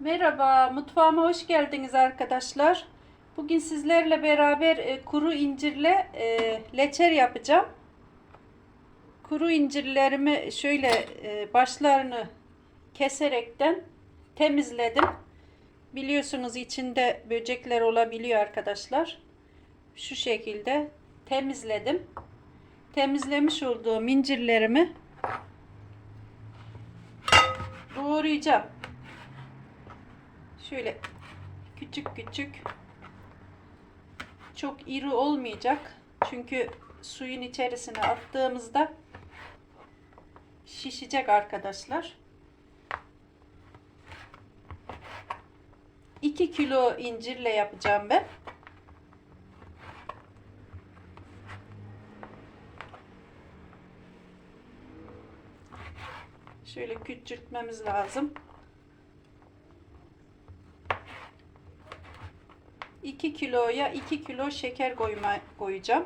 Merhaba, mutfağıma hoş geldiniz arkadaşlar. Bugün sizlerle beraber e, kuru incirle e, leçer yapacağım. Kuru incirlerimi şöyle e, başlarını keserekten temizledim. Biliyorsunuz içinde böcekler olabiliyor arkadaşlar. Şu şekilde temizledim. Temizlemiş olduğum incirlerimi doğrayacağım. Şöyle küçük küçük çok iri olmayacak. Çünkü suyun içerisine attığımızda şişecek arkadaşlar. 2 kilo incirle yapacağım ben. Şöyle küçültmemiz lazım. 2 kiloya 2 kilo şeker koyma, koyacağım.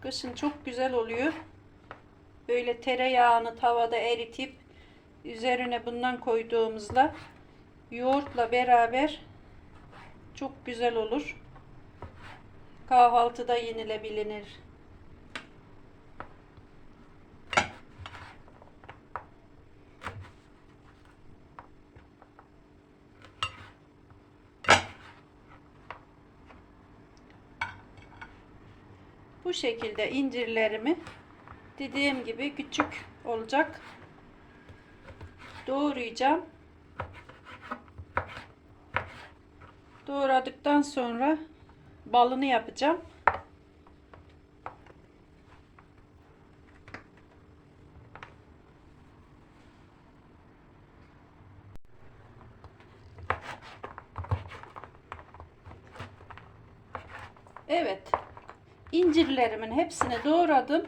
Kışın çok güzel oluyor. Böyle tereyağını tavada eritip üzerine bundan koyduğumuzda yoğurtla beraber çok güzel olur. Kahvaltıda yenilebilir. Şekilde incirlerimi dediğim gibi küçük olacak. Doğrayacağım. Doğradıktan sonra balını yapacağım. Evet. İncirlerimin hepsini doğradım.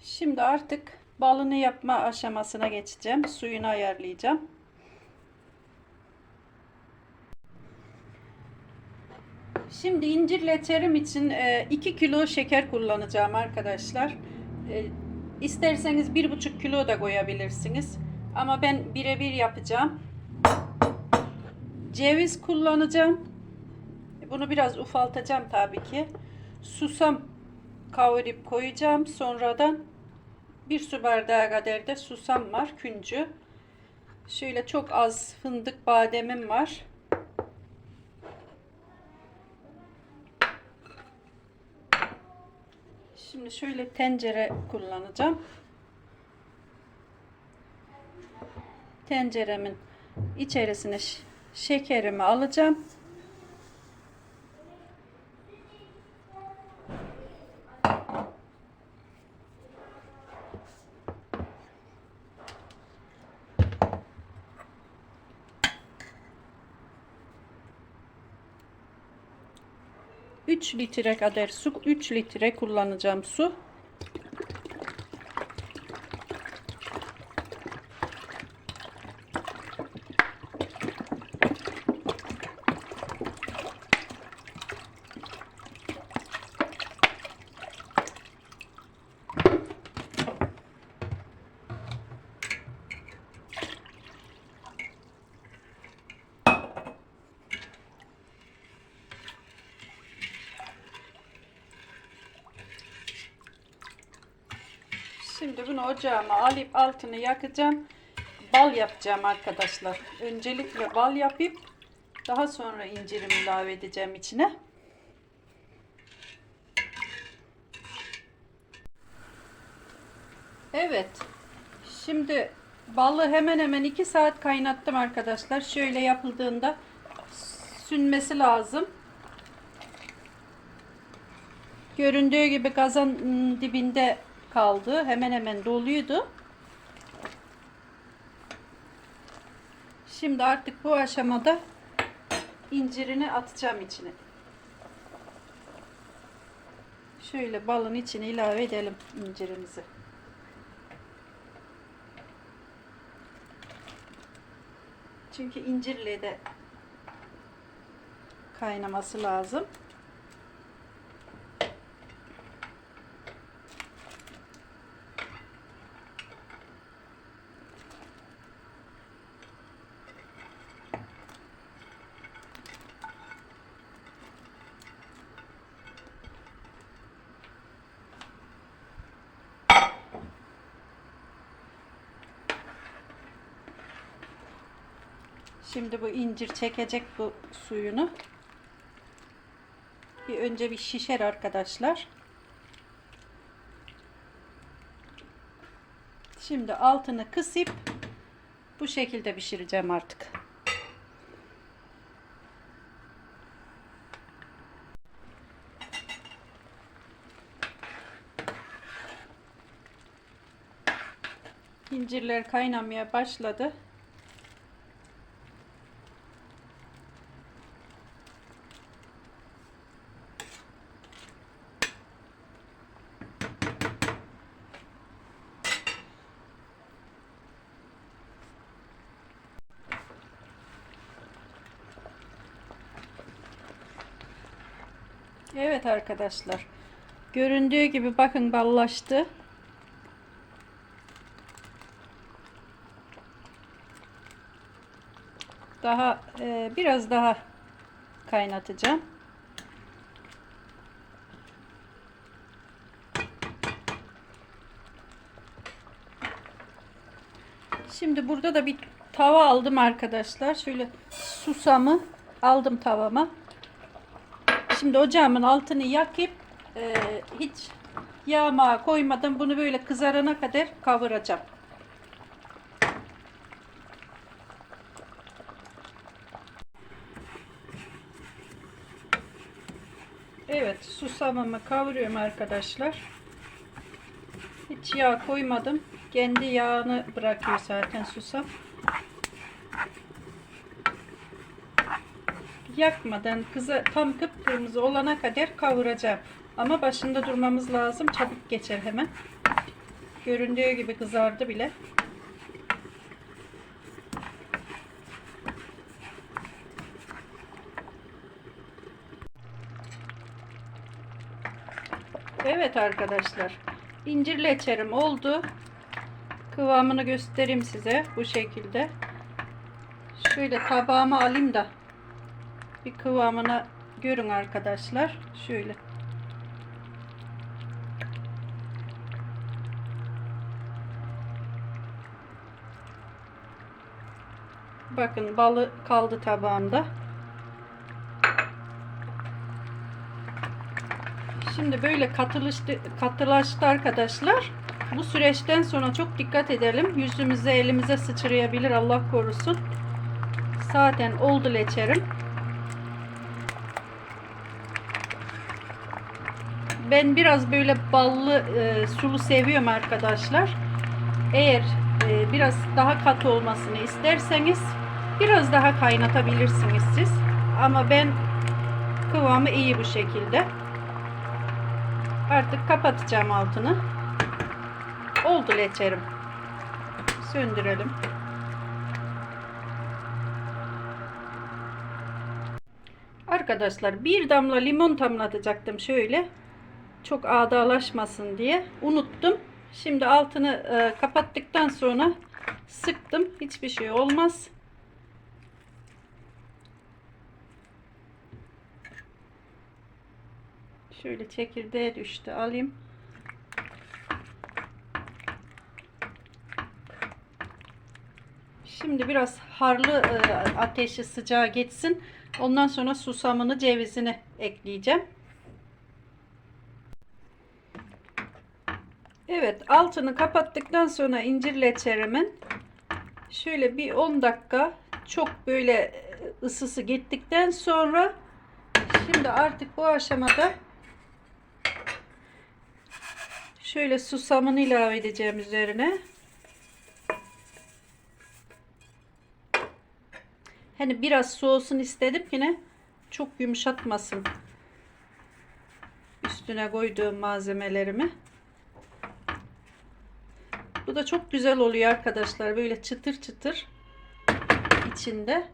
Şimdi artık balını yapma aşamasına geçeceğim. Suyunu ayarlayacağım. Şimdi incir leçerim için 2 kilo şeker kullanacağım arkadaşlar. E, İsterseniz 1,5 kilo da koyabilirsiniz. Ama ben birebir yapacağım. Ceviz kullanacağım. Bunu biraz ufaltacağım tabii ki. Susam kavurup koyacağım. Sonradan bir su bardağı kadar da susam var. Küncü. Şöyle çok az fındık bademim var. Şimdi şöyle tencere kullanacağım. Tenceremin içerisine şekerimi alacağım. Üç litre kadar su, 3 litre kullanacağım su. Şimdi bunu ocağıma alıp altını yakacağım. Bal yapacağım arkadaşlar. Öncelikle bal yapıp daha sonra incirimi ilave edeceğim içine. Evet. Şimdi balı hemen hemen 2 saat kaynattım arkadaşlar. Şöyle yapıldığında sünmesi lazım. Göründüğü gibi kazan ım, dibinde kaldı. Hemen hemen doluydu. Şimdi artık bu aşamada incirini atacağım içine. Şöyle balın içine ilave edelim incirimizi. Çünkü incirle de kaynaması lazım. Şimdi bu incir çekecek bu suyunu. Bir önce bir şişer arkadaşlar. Şimdi altını kısıp bu şekilde pişireceğim artık. İncirler kaynamaya başladı. Evet arkadaşlar. Göründüğü gibi bakın ballaştı. Daha e, biraz daha kaynatacağım. Şimdi burada da bir tava aldım arkadaşlar. Şöyle susamı aldım tavama. Şimdi ocağımın altını yakıp e, hiç yağma koymadan bunu böyle kızarana kadar kavuracağım. Evet susamımı kavuruyorum arkadaşlar. Hiç yağ koymadım. Kendi yağını bırakıyor zaten susam. Yakmadan kıza tam kıpkırmızı olana kadar kavuracağım. Ama başında durmamız lazım. Çabuk geçer hemen. Göründüğü gibi kızardı bile. Evet arkadaşlar. İncir leçerim oldu. Kıvamını göstereyim size bu şekilde. Şöyle tabağıma alayım da bir kıvamına görün arkadaşlar. Şöyle. Bakın balı kaldı tabağımda. Şimdi böyle katılaştı, katılaştı arkadaşlar. Bu süreçten sonra çok dikkat edelim. Yüzümüze elimize sıçrayabilir Allah korusun. Zaten oldu leçerim. Ben biraz böyle ballı e, sulu seviyorum arkadaşlar. Eğer e, biraz daha katı olmasını isterseniz biraz daha kaynatabilirsiniz siz. Ama ben kıvamı iyi bu şekilde. Artık kapatacağım altını. Oldu leçerim. Söndürelim. Arkadaşlar bir damla limon damlatacaktım şöyle çok ağdalaşmasın diye unuttum. Şimdi altını e, kapattıktan sonra sıktım. Hiçbir şey olmaz. Şöyle çekirdeğe düştü. Alayım. Şimdi biraz harlı e, ateşi sıcağı geçsin. Ondan sonra susamını, cevizini ekleyeceğim. Evet altını kapattıktan sonra incir leçerimin şöyle bir 10 dakika çok böyle ısısı gittikten sonra şimdi artık bu aşamada şöyle susamını ilave edeceğim üzerine. Hani biraz soğusun istedim ki ne çok yumuşatmasın. Üst üstüne koyduğum malzemelerimi. Da çok güzel oluyor arkadaşlar. Böyle çıtır çıtır içinde.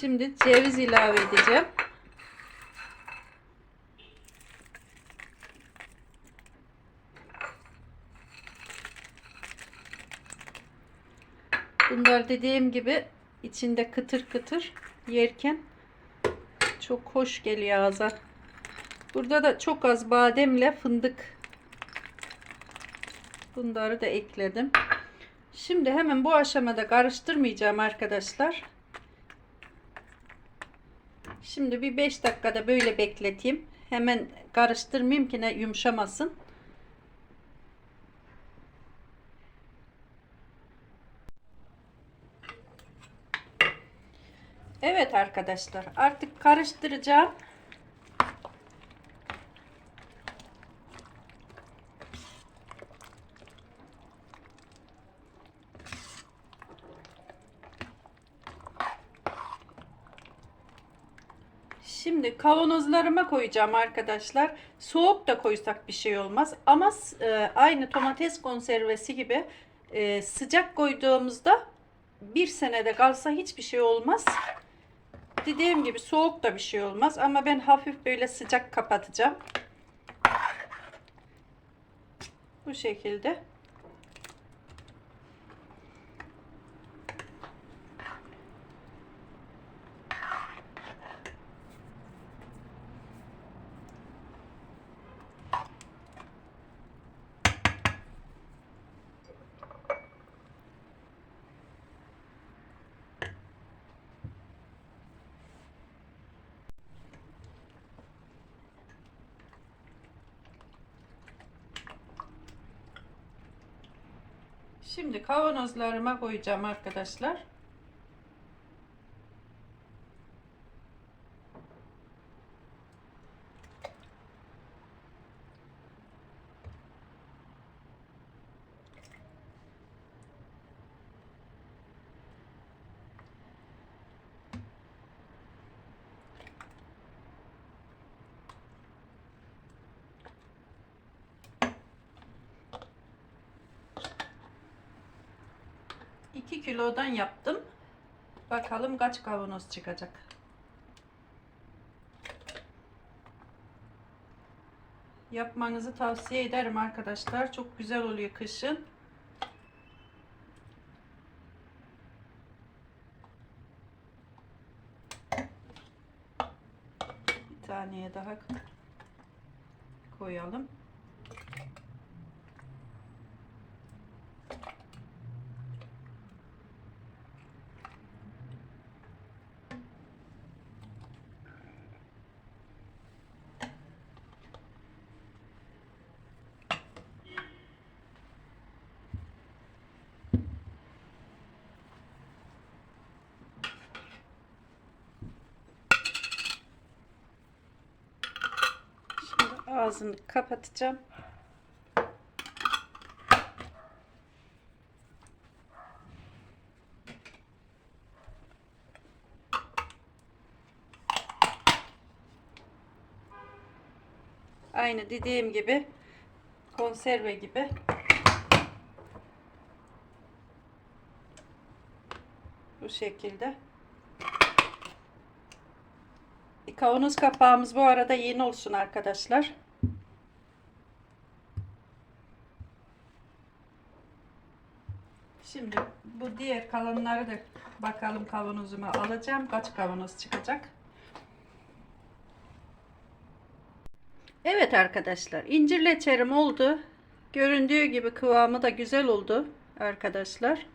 Şimdi ceviz ilave edeceğim. Bunlar dediğim gibi içinde kıtır kıtır yerken çok hoş geliyor ağza. Burada da çok az bademle fındık bunları da ekledim. Şimdi hemen bu aşamada karıştırmayacağım arkadaşlar. Şimdi bir 5 dakikada böyle bekleteyim. Hemen karıştırmayayım ki ne yumuşamasın. Evet arkadaşlar artık karıştıracağım. Şimdi kavanozlarıma koyacağım arkadaşlar. Soğuk da koysak bir şey olmaz. Ama e, aynı domates konservesi gibi e, sıcak koyduğumuzda bir senede kalsa hiçbir şey olmaz. Dediğim gibi soğuk da bir şey olmaz. Ama ben hafif böyle sıcak kapatacağım. Bu şekilde. Şimdi kavanozlarıma koyacağım arkadaşlar. İki kilodan yaptım. Bakalım kaç kavanoz çıkacak. Yapmanızı tavsiye ederim arkadaşlar. Çok güzel oluyor kışın. Bir taneye daha koyalım. Şimdi ağzını kapatacağım. Aynı dediğim gibi konserve gibi bu şekilde Kavanoz kapağımız bu arada yeni olsun arkadaşlar. Şimdi bu diğer kalanları da bakalım kavanozuma alacağım. Kaç kavanoz çıkacak? Evet arkadaşlar incir leçerim oldu. Göründüğü gibi kıvamı da güzel oldu arkadaşlar.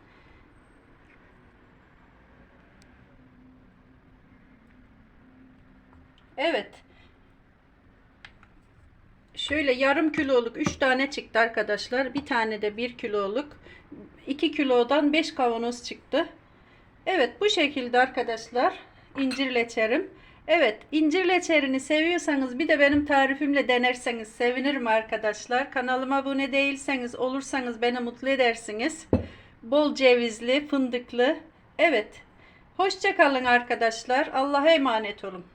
Evet. Şöyle yarım kiloluk 3 tane çıktı arkadaşlar. Bir tane de 1 kiloluk. 2 kilodan 5 kavanoz çıktı. Evet bu şekilde arkadaşlar incir leçerim. Evet incir leçerini seviyorsanız bir de benim tarifimle denerseniz sevinirim arkadaşlar. Kanalıma abone değilseniz olursanız beni mutlu edersiniz. Bol cevizli, fındıklı. Evet. Hoşçakalın arkadaşlar. Allah'a emanet olun.